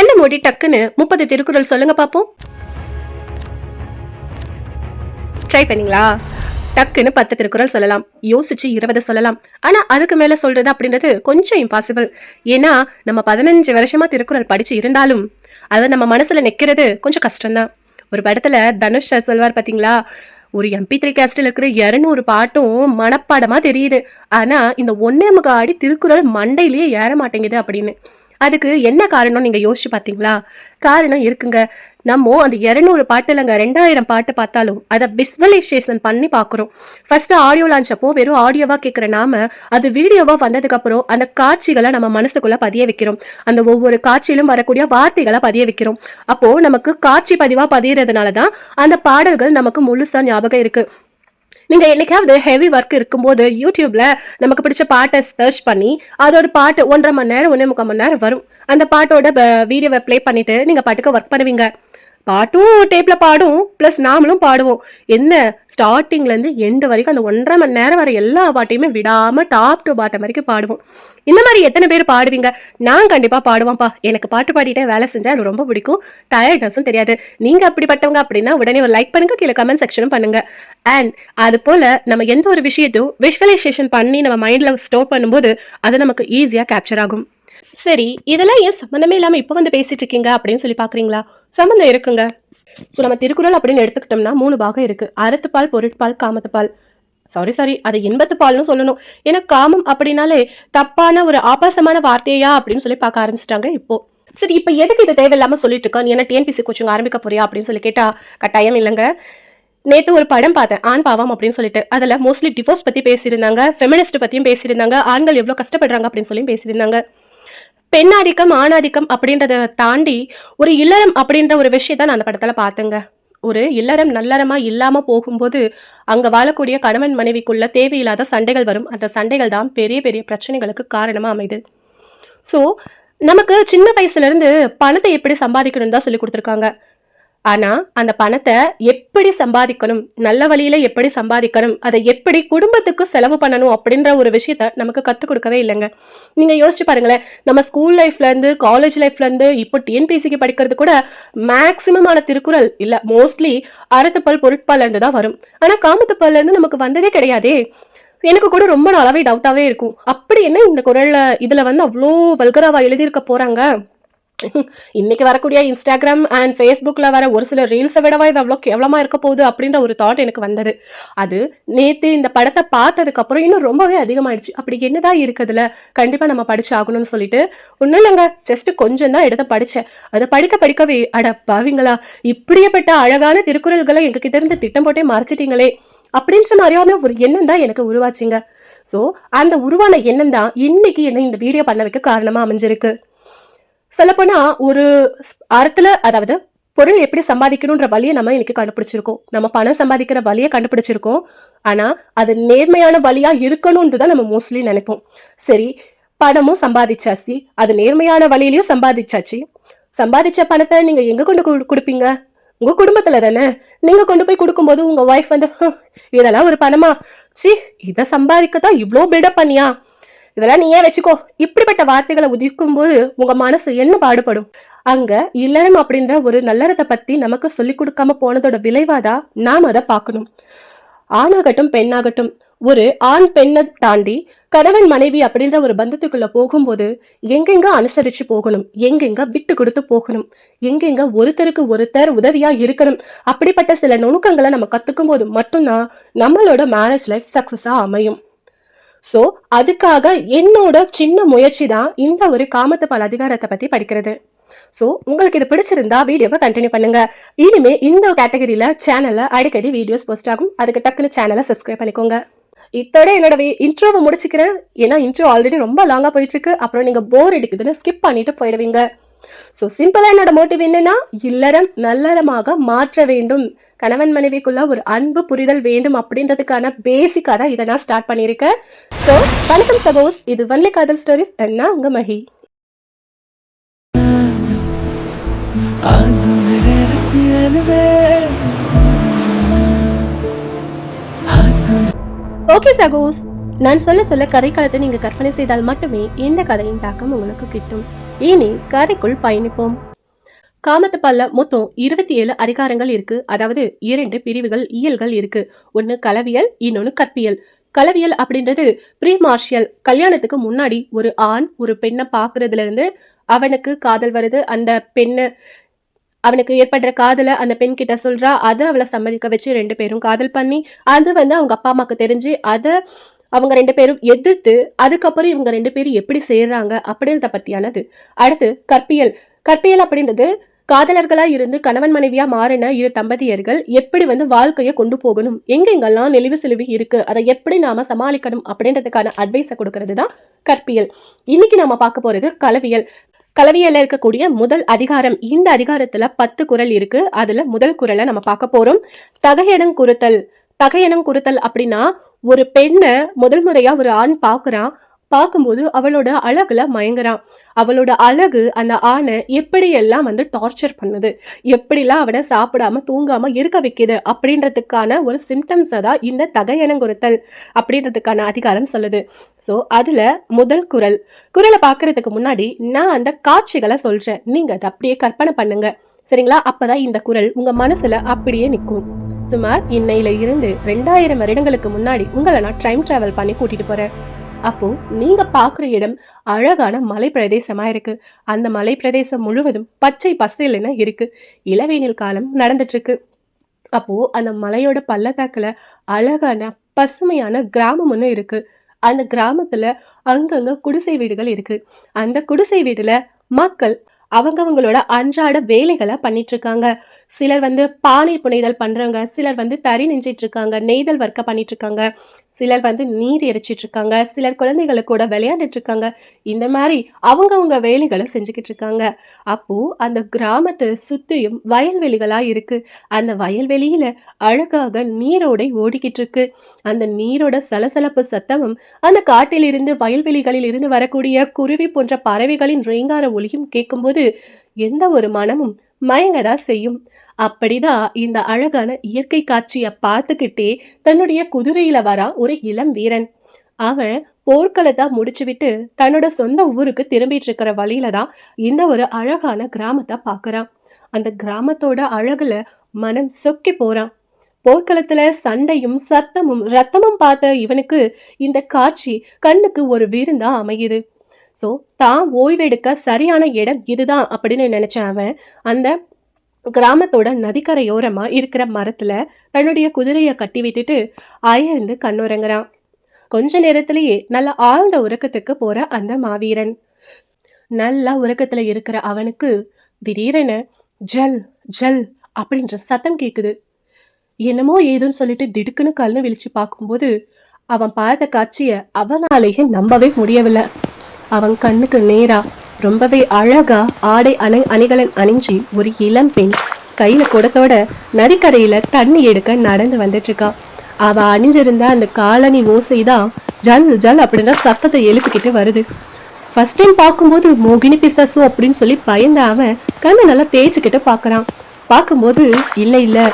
கண்ணை மூடி டக்குன்னு முப்பது திருக்குறள் சொல்லுங்க பாப்போம். ட்ரை பண்ணீங்களா? டக்குன்னு பத்து திருக்குறள் சொல்லலாம். யோசிச்சு இருபது சொல்லலாம். ஆனா அதுக்கு மேல சொல்றது அப்படின்றது கொஞ்சம் இம்பாசிபிள் ஏன்னா நம்ம பதினஞ்சு வருஷமா திருக்குறள் படிச்சு இருந்தாலும் அதை நம்ம மனசுல நிக்கிறது கொஞ்சம் கஷ்டம்தான். ஒரு படத்துல தனுஷ் சார் சொல்வார் பாத்தீங்களா? ஒரு எம்பி த்ரீ கேஸ்டில் இருக்கிற இரநூறு பாட்டும் மனப்பாடமா தெரியுது. ஆனா இந்த ஒன்னே முகாடி திருக்குறள் மண்டையிலேயே ஏற மாட்டேங்குது அப்படின்னு. அதுக்கு என்ன காரணம் நீங்கள் யோசிச்சு பார்த்தீங்களா காரணம் இருக்குங்க. நம்ம அந்த இரநூறு பாட்டு இல்லைங்க ரெண்டாயிரம் பாட்டு பார்த்தாலும் அதை விஸ்வலைசேஷன் பண்ணி பார்க்குறோம். ஃபர்ஸ்ட் ஆடியோ லான்ச் அப்போ வெறும் ஆடியோவாக கேட்குற நாம அது வீடியோவாக வந்ததுக்கப்புறம் அந்த காட்சிகளை நம்ம மனசுக்குள்ளே பதிய வைக்கிறோம். அந்த ஒவ்வொரு காட்சியிலும் வரக்கூடிய வார்த்தைகளை பதிய வைக்கிறோம். அப்போது நமக்கு காட்சி பதிவாக பதியறதுனால தான் அந்த பாடல்கள் நமக்கு முழுசாக ஞாபகம் இருக்குது நீங்க என்னைக்காவது ஹெவி ஒர்க் இருக்கும்போது யூடியூப்ல நமக்கு பிடிச்ச பாட்டை சர்ச் பண்ணி அதோட பாட்டு ஒன்றரை மணி நேரம் ஒன்றே முக்கால் மணி நேரம் வரும். அந்த பாட்டோட வீடியோவை ப்ளே பண்ணிட்டு நீங்க பாட்டுக்கு ஒர்க் பண்ணுவீங்க. பாட்டும் டேப்பில் பாடும் ப்ளஸ் நாமளும் பாடுவோம். என்ன? ஸ்டார்டிங்லேருந்து எண்டு வரைக்கும் அந்த ஒன்றரை மணி நேரம் வர எல்லா பாட்டையுமே விடாமல் டாப் டு பாட்டம் வரைக்கும் பாடுவோம். இந்த மாதிரி எத்தனை பேர் பாடுவீங்க? நான் கண்டிப்பாக பாடுவேன்ப்பா. எனக்கு பாட்டு பாடிட்டே வேலை செஞ்சால் எனக்கு ரொம்ப பிடிக்கும். டயர்ட்னஸும் தெரியாது. நீங்கள் அப்படிப்பட்டவங்க அப்படின்னா உடனே ஒரு லைக் பண்ணுங்க கீழே கமெண்ட் செக்ஷனும் பண்ணுங்கள் அண்ட் அது போல் நம்ம எந்த ஒரு விஷயத்தையும் விஷுவலைசேஷன் பண்ணி நம்ம மைண்டில் ஸ்டோர் பண்ணும்போது அது நமக்கு ஈஸியாக கேப்சர் ஆகும். சரி இதெல்லாம் ஏன் சம்மந்தமே இல்லாம இப்போ வந்து பேசிட்டு இருக்கீங்க அப்படின்னு சொல்லி பாக்குறீங்களா? சம்மந்தம் இருக்குங்க. ஸோ நம்ம திருக்குறள் அப்படின்னு எடுத்துக்கிட்டோம்னா மூணு பாகம் இருக்கு. அறத்துப்பால் பொருட்பால் காமத்துப்பால் சாரி சாரி அது இன்பத்து பால்னு சொல்லணும். ஏன்னா காமம் அப்படின்னாலே தப்பான ஒரு ஆபாசமான வார்த்தையா அப்படின்னு சொல்லி பார்க்க ஆரம்பிச்சிட்டாங்க இப்போ. சரி இப்போ எதுக்கு இது தேவையில்லாமல் சொல்லிட்டு இருக்கான் நீ என்ன டிஎன்பிசி கோச்சிங் ஆரம்பிக்க போறியா அப்படின்னு சொல்லி கேட்டா கட்டாயம் இல்லைங்க. நேற்று ஒரு படம் பார்த்தேன் ஆண் பாவம் அப்படின்னு சொல்லிட்டு. அதில் மோஸ்ட்லி டிவோர்ஸ் பற்றி பேசியிருந்தாங்க ஃபெமினிஸ்ட் பற்றியும் பேசியிருந்தாங்க ஆண்கள் எவ்வளோ கஷ்டப்படுறாங்க அப்படின்னு சொல்லி பேசியிருந்தாங்க. பெண்ணாதிக்கம் ஆணாதிக்கம் அப்படின்றத தாண்டி ஒரு இல்லறம் அப்படின்ற ஒரு விஷயத்த நான் அந்த படத்தில் பார்த்தேங்க. ஒரு இல்லறம் நல்லறமா இல்லாம போகும்போது அங்க வாழக்கூடிய கணவன் மனைவிக்குள்ள தேவையில்லாத சண்டைகள் வரும். அந்த சண்டைகள் தான் பெரிய பெரிய பிரச்சனைகளுக்கு காரணமா அமைது ஸோ நமக்கு சின்ன வயசுல இருந்து பணத்தை எப்படி சம்பாதிக்கணும் தான் சொல்லி கொடுத்துருக்காங்க. ஆனா அந்த பணத்தை எப்படி சம்பாதிக்கணும்? நல்ல வழியில எப்படி சம்பாதிக்கணும்? அதை எப்படி குடும்பத்துக்கு செலவு பண்ணணும்? அப்படின்ற ஒரு விஷயத்த நமக்கு கத்துக் கொடுக்கவே இல்லைங்க. நீங்க யோசிச்சு பாருங்களேன். நம்ம ஸ்கூல் லைஃப்ல இருந்து காலேஜ் லைஃப்ல இருந்து இப்போ டிஎன்பிசிக்கு படிக்கிறது கூட மேக்சிமமான திருக்குறள் இல்ல மோஸ்ட்லி அறத்துப்பல் பொருட்பால் இருந்து தான் வரும். ஆனா காமத்துப்பல்ல இருந்து நமக்கு வந்ததே கிடையாதே. எனக்கு கூட ரொம்ப நாளாவே டவுட்டாவே இருக்கும். அப்படி என்ன இந்த குரல்ல இதுல வந்து அவ்வளோ வல்கராவா எழுதியிருக்க போறாங்க? இன்னைக்கு வரக்கூடிய இன்ஸ்டாகிராம் அண்ட் ஃபேஸ்புக்கில் வர ஒரு சில ரீல்ஸை விடவா இது அவ்வளோ கேவலமாக இருக்க போகுது அப்படின்ற ஒரு தாட் எனக்கு வந்தது. அது நேற்று இந்த படத்தை பார்த்ததுக்கப்புறம் இன்னும் ரொம்பவே அதிகமாயிடுச்சு. அப்படி என்னதான் இருக்குதுல? கண்டிப்பாக நம்ம படிச்சு ஆகணும்னு சொல்லிட்டு ஒன்றும் இல்லைங்க. ஜஸ்ட் கொஞ்சம் தான் எடுத்து படித்தேன் அதை படிக்க படிக்கவே அட பாவிங்களா இப்படியேப்பட்ட அழகான திருக்குறள்களை எங்ககிட்ட இருந்து திட்டம் போட்டே மறைச்சிட்டீங்களே அப்படின்ற மாதிரியான ஒரு எண்ணம் தான் எனக்கு உருவாச்சுங்க. ஸோ அந்த உருவான எண்ணம் தான் இன்னைக்கு என்ன இந்த வீடியோ பண்ண வைக்க காரணமாக அமைஞ்சிருக்கு. சொல்லப்போனா ஒரு அறத்துல அதாவது பொருள் எப்படி சம்பாதிக்கணுன்ற வழியை நம்ம இன்னைக்கு கண்டுபிடிச்சிருக்கோம். நம்ம பணம் சம்பாதிக்கிற வழியை கண்டுபிடிச்சிருக்கோம். ஆனா அது நேர்மையான வழியா இருக்கணும்னு தான் நம்ம மோஸ்ட்லி நினைப்போம். சரி பணமும் சம்பாதிச்சாச்சு. அது நேர்மையான வழியிலயும் சம்பாதிச்சாச்சு. சம்பாதிச்ச பணத்தை நீங்க எங்க கொண்டு கொடுப்பீங்க? உங்க குடும்பத்துல தானே? நீங்க கொண்டு போய் கொடுக்கும்போது உங்க ஒய்ஃப் வந்து இதெல்லாம் ஒரு பணமா? சி இதை சம்பாதிக்கத்தான் இவ்வளோ பில்டப் பண்ணியா? இதெல்லாம் நீ ஏன் வச்சுக்கோ. இப்படிப்பட்ட வார்த்தைகளை உதிக்கும் போது உங்க மனசு என்ன பாடுபடும்? அங்க இல்லறம் அப்படின்ற ஒரு நல்லறத்தை பத்தி நமக்கு சொல்லி கொடுக்காம போனதோட விளைவாதான் நாம் அதை பார்க்கணும். ஆணாகட்டும் பெண்ணாகட்டும் ஒரு ஆண் பெண்ணை தாண்டி கணவன் மனைவி அப்படின்ற ஒரு பந்தத்துக்குள்ள போகும்போது எங்கெங்க அனுசரிச்சு போகணும்? எங்கெங்க விட்டு கொடுத்து போகணும்? எங்கெங்க ஒருத்தருக்கு ஒருத்தர் உதவியா இருக்கணும்? அப்படிப்பட்ட சில நுணுக்கங்களை நம்ம கத்துக்கும் போது மட்டும்தான் நம்மளோட மேரேஜ் லைஃப் சக்சஸா அமையும். ஸோ அதுக்காக என்னோட சின்ன முயற்சி தான் இந்த ஒரு காமத்து பால் அதிகாரத்தை பற்றி படிக்கிறது. ஸோ உங்களுக்கு இது பிடிச்சிருந்தா வீடியோவை கண்டினியூ பண்ணுங்க. இனிமே இந்த கேட்டகரியில் சேனலில் அடிக்கடி வீடியோஸ் போஸ்ட் ஆகும். அதுக்கு டக்குன்னு சேனலை சப்ஸ்கிரைப் பண்ணிக்கோங்க. இத்தோட என்னோட இன்ட்ரோவை முடிச்சுக்கிறேன். ஏன்னா இன்ட்ரோ ஆல்ரெடி ரொம்ப லாங்காக போயிட்டு இருக்கு அப்புறம் நீங்கள் போர் எடுக்குதுன்னு ஸ்கிப் பண்ணிட்டு போயிடுவீங்க. ஸோ சிம்பிளாக என்னோட மோட்டிவ் என்னன்னா இல்லறம் நல்லறமாக மாற்ற வேண்டும். கணவன் மனைவிக்குள்ள ஒரு அன்பு புரிதல் வேண்டும் அப்படின்றதுக்கான பேசிக்காக தான் இதை நான் ஸ்டார்ட் பண்ணியிருக்கேன். ஸோ வணக்கம் சகோஸ். இது வன்லி காதல் ஸ்டோரிஸ் என்ன உங்கள் மகி. ஓகே சகோஸ். நான் சொல்ல சொல்ல கதைக்காலத்தை நீங்கள் கற்பனை செய்தால் மட்டுமே இந்த கதையின் தாக்கம் உங்களுக்கு கிட்டும். இனி கதைக்குள் பயணிப்போம். காமத்துப்பால்ல மொத்தம் இருபத்தி ஏழு அதிகாரங்கள் இருக்கு. அதாவது இரண்டு பிரிவுகள் இயல்கள் இருக்கு. ஒன்னு கலவியல் இன்னொன்னு கற்பியல். கலவியல் அப்படின்றது ப்ரீ மார்ஷியல் கல்யாணத்துக்கு முன்னாடி ஒரு ஆண் ஒரு பெண்ணை பார்க்கறதுல இருந்து அவனுக்கு காதல் வருது. அந்த பெண்ணு அவனுக்கு ஏற்படுற காதலை அந்த பெண் கிட்ட சொல்றா. அதை அவளை சம்மதிக்க வச்சு ரெண்டு பேரும் காதல் பண்ணி அது வந்து அவங்க அப்பா அம்மாக்கு தெரிஞ்சு அதை அவங்க ரெண்டு பேரும் எதிர்த்து அதுக்கப்புறம் இவங்க ரெண்டு பேரும் எப்படி சேர்றாங்க அப்படின்றத பத்தியானது. அடுத்து கற்பியல். கற்பியல் அப்படின்றது காதலர்களா இருந்து கணவன் மனைவியா மாறின இரு தம்பதியர்கள் எப்படி வந்து வாழ்க்கையை கொண்டு போகணும் எங்கெங்கெல்லாம் நெளிவு செலுவி இருக்கு அதை எப்படி நாம சமாளிக்கணும் அப்படின்றதுக்கான அட்வைஸை கொடுக்கறது தான் கற்பியல். இன்னைக்கு நாம பார்க்க போறது கலவியல். கலவியல்ல இருக்கக்கூடிய முதல் அதிகாரம். இந்த அதிகாரத்துல பத்து குறள் இருக்கு. அதுல முதல் குறளை நம்ம பார்க்க போறோம். தகையணங் தகையனம் குறுத்தல் அப்படின்னா ஒரு பெண்ணை முதல் முறையா ஒரு ஆண் பார்க்குறான். பார்க்கும்போது அவளோட அழகுல மயங்குறான். அவளோட அழகு அந்த ஆணை எப்படியெல்லாம் வந்து டார்ச்சர் பண்ணுது? எப்படிலாம் அவனை சாப்பிடாம தூங்காம இருக்க வைக்குது? அப்படின்றதுக்கான ஒரு சிம்டம்ஸை தான் இந்த தகையணங்குறுத்தல் அப்படின்றதுக்கான அதிகாரம் சொல்லுது. ஸோ அதில் முதல் குறள் குரலை பார்க்கறதுக்கு முன்னாடி நான் அந்த காட்சிகளை சொல்கிறேன் நீங்கள் அதை அப்படியே கற்பனை பண்ணுங்கள் சரிங்களா? அப்பதான் இந்த குரல் உங்க மனசுல அப்படியே நிற்கும் சுமார் இன்னையில இருந்து ரெண்டாயிரம் வருடங்களுக்கு முன்னாடி உங்களை நான் டைம் டிராவல் பண்ணி கூட்டிட்டு போறேன். அப்போ நீங்க பார்க்குற இடம் அழகான மலை பிரதேசமா இருக்கு அந்த மலை பிரதேசம் முழுவதும் பச்சை பசேல்னு இருக்கு. இளவேனில் காலம் நடந்துட்டு இருக்கு அப்போ அந்த மலையோட பள்ளத்தாக்குல அழகான பசுமையான கிராமம் ஒன்று இருக்கு. அந்த கிராமத்துல அங்கங்க குடிசை வீடுகள் இருக்கு. அந்த குடிசை வீடுல மக்கள் அவங்கவங்களோட அன்றாட வேலைகளை பண்ணிட்டு இருக்காங்க சிலர் வந்து பானை புனைதல் பண்றவங்க சிலர் வந்து தறி நெஞ்சிட்டு இருக்காங்க நெய்தல் வர்க்க பண்ணிட்டு இருக்காங்க சிலர் வந்து நீர் எரிச்சிட்டு இருக்காங்க சிலர் குழந்தைகளை கூட விளையாண்டுட்டு இருக்காங்க இந்த மாதிரி அவங்கவுங்க வேலைகளை செஞ்சுக்கிட்டு இருக்காங்க அப்போ அந்த கிராமத்தை சுத்தியும் வயல்வெளிகளா இருக்கு. அந்த வயல்வெளியில அழகாக நீரோடை ஓடிக்கிட்டு இருக்கு அந்த நீரோட சலசலப்பு சத்தமும் அந்த காட்டிலிருந்து வயல்வெளிகளில் இருந்து வரக்கூடிய குருவி போன்ற பறவைகளின் ரீங்கார ஒலியும் கேட்கும்போது எந்த ஒரு மனமும் மயங்கதா செய்யும். அப்படிதான் இந்த அழகான இயற்கை காட்சியை பார்த்துக்கிட்டே தன்னுடைய குதிரையில வரா ஒரு இளம் வீரன். அவன் போர்க்களத்தை முடிச்சுவிட்டு தன்னோட சொந்த ஊருக்கு திரும்பிட்டு இருக்கிற வழியில தான் இந்த ஒரு அழகான கிராமத்தை பார்க்கறான் அந்த கிராமத்தோட அழகுல மனம் சொக்கி போறான். போர்க்களத்துல சண்டையும் சத்தமும் ரத்தமும் பார்த்த இவனுக்கு இந்த காட்சி கண்ணுக்கு ஒரு விருந்தா அமையுது. ஸோ தான் ஓய்வெடுக்க சரியான இடம் இதுதான் அப்படின்னு நினச்சேன் அவன் அந்த கிராமத்தோட நதிக்கரையோரமா இருக்கிற மரத்துல தன்னுடைய குதிரையை கட்டி விட்டுட்டு அயர்ந்து கண்ணுறங்குறான் கொஞ்ச நேரத்திலேயே நல்ல ஆழ்ந்த உறக்கத்துக்கு போற அந்த மாவீரன். நல்லா உறக்கத்துல இருக்கிற அவனுக்கு திடீரென ஜல் ஜல் அப்படின்ற சத்தம் கேட்குது என்னமோ ஏதுன்னு சொல்லிட்டு திடுக்குன்னு கல்னு விழிச்சு பார்க்கும்போது அவன் பார்த்த காட்சியை அவனாலேயே நம்பவே முடியவில்லை. அவன் கண்ணுக்கு நேரா ரொம்பவே அழகா ஆடை அணை அணிகலன் அணிஞ்சி ஒரு இளம் பெண் கையில குடத்தோட நதிக்கரையில தண்ணி எடுக்க நடந்து வந்துட்டு இருக்கா அவ அணிஞ்சிருந்த அந்த காலனி ஓசை தான் ஜல் ஜல் அப்படின்ற சத்தத்தை எழுப்பிக்கிட்டு வருது. ஃபர்ஸ்ட் டைம் பார்க்கும்போது மோகினி பிசாசு அப்படின்னு சொல்லி பயந்த அவன் கண்ணை நல்லா தேய்ச்சிக்கிட்டு பார்க்குறான். பார்க்கும்போது இல்லை இல்லை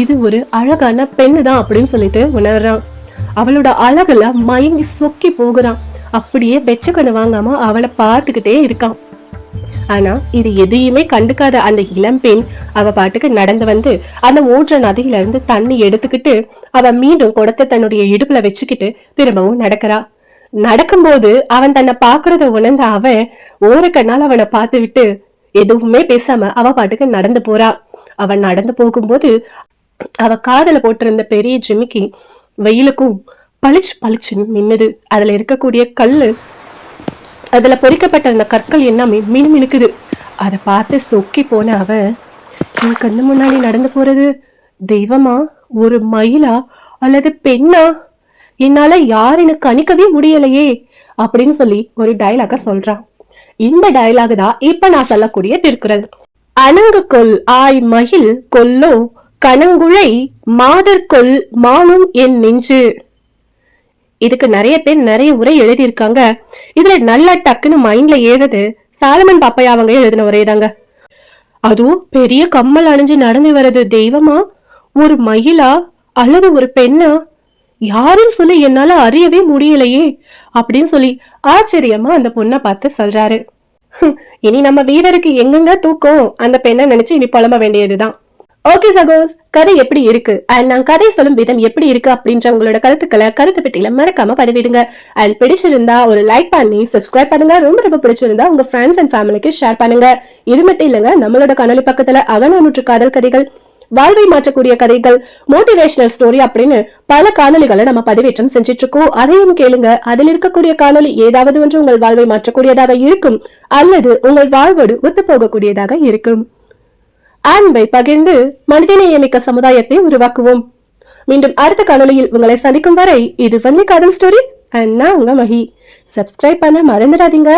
இது ஒரு அழகான பெண்ணு தான் அப்படின்னு சொல்லிட்டு உணர்றான். அவளோட அழகுல மயங்கி சொக்கி போகிறான். அப்படியே வெச்ச கண்ணு வாங்காம அவளை பார்த்துக்கிட்டே இருக்கான். ஆனா இது எதையுமே கண்டுக்காத அந்த இளம்பெண் அவ பாட்டுக்கு நடந்து வந்து அந்த ஓடுற நதியில இருந்து தண்ணி எடுத்துக்கிட்டு அவ மீண்டும் குடத்தை தன்னுடைய இடுப்புல வச்சுக்கிட்டு திரும்பவும் நடக்கிறா. நடக்கும்போது அவன் தன்னை பாக்குறத உணர்ந்த அவன் ஓரக்கண்ணால் அவனை பார்த்து விட்டு எதுவுமே பேசாம அவ பாட்டுக்கு நடந்து போறா. அவன் நடந்து போகும்போது அவ காதல போட்டிருந்த பெரிய ஜிமிக்கி வெயிலுக்கும் பளிச்சு பளிச்சுன்னு மின்னுது அதுல இருக்கக்கூடிய கல்லு அதுல பொறிக்கப்பட்ட அந்த கற்கள் எல்லாமே மினுமினுக்குது அதை பார்த்து சொக்கி போன அவன் என் கண்ணு முன்னாடி நடந்து போறது தெய்வமா? ஒரு மயிலா? அல்லது பெண்ணா? என்னால யாருன்னு கணிக்கவே முடியலையே? அப்படின்னு சொல்லி ஒரு டயலாக சொல்றான். இந்த டயலாக் தான் இப்ப நான் சொல்லக்கூடிய திருக்குறள். அணங்கு கொல் ஆய் மகிழ் கொல்லோ கணங்குழை மாதர் கொல் மானும் என் நெஞ்சு. இதுக்கு நிறைய பேர் நிறைய உரை எழுதியிருக்காங்க. இதுல நல்லா டக்குன்னு மைண்ட்ல ஏறது. சாலமன் பாப்பையா அவங்க எழுதின உரை தாங்க அதுவும் பெரிய கம்மல் அணிஞ்சு நடந்து வர்றது தெய்வமா? ஒரு மயிலா? அல்லது ஒரு பெண்ணா? யாருன்னு சொல்லி என்னால அறியவே முடியலையே அப்படின்னு சொல்லி ஆச்சரியமா அந்த பொண்ணை பார்த்து சொல்றாரு. இனி நம்ம வீரருக்கு எங்கெங்க தூக்கம்? அந்த பெண்ணை நினைச்சு இனி புலம்ப வேண்டியதுதான். ஓகே சகோஸ் கதை எப்படி இருக்கு? அண்ட் நான் கதை சொல்லும் விதம் எப்படி இருக்கு அப்படின்ற உங்களோட கருத்துக்களை கருத்து பெட்டியில மறக்காம பதிவிடுங்க. அண்ட் பிடிச்சிருந்தா ஒரு லைக் பண்ணி சப்ஸ்கிரைப் பண்ணுங்க. ரொம்ப ரொம்ப பிடிச்சிருந்தா உங்க ஃப்ரெண்ட்ஸ் அண்ட் ஃபேமிலிக்கு ஷேர் பண்ணுங்க. இது மட்டும் இல்லைங்க நம்மளோட கணலி பக்கத்துல அகநானூற்று காதல் கதைகள் வாழ்வை மாற்றக்கூடிய கதைகள் மோட்டிவேஷனல் ஸ்டோரி அப்படின்னு பல காணொலிகளை நம்ம பதிவேற்றம் செஞ்சிட்டு இருக்கோம் அதையும் கேளுங்க. அதில் இருக்கக்கூடிய காணொலி ஏதாவது ஒன்று உங்கள் வாழ்வை மாற்றக்கூடியதாக இருக்கும் அல்லது உங்கள் வாழ்வோடு ஒத்து போகக்கூடியதாக இருக்கும். அன்பை பகிர்ந்து மனிதநேயமிக்க சமுதாயத்தை உருவாக்குவோம். மீண்டும் அடுத்த காணொலியில் உங்களை சந்திக்கும் வரை இது வன்னி காதல் ஸ்டோரிஸ் அண்ட் நான் உங்க மகி. சப்ஸ்கிரைப் பண்ண மறந்துடாதீங்க.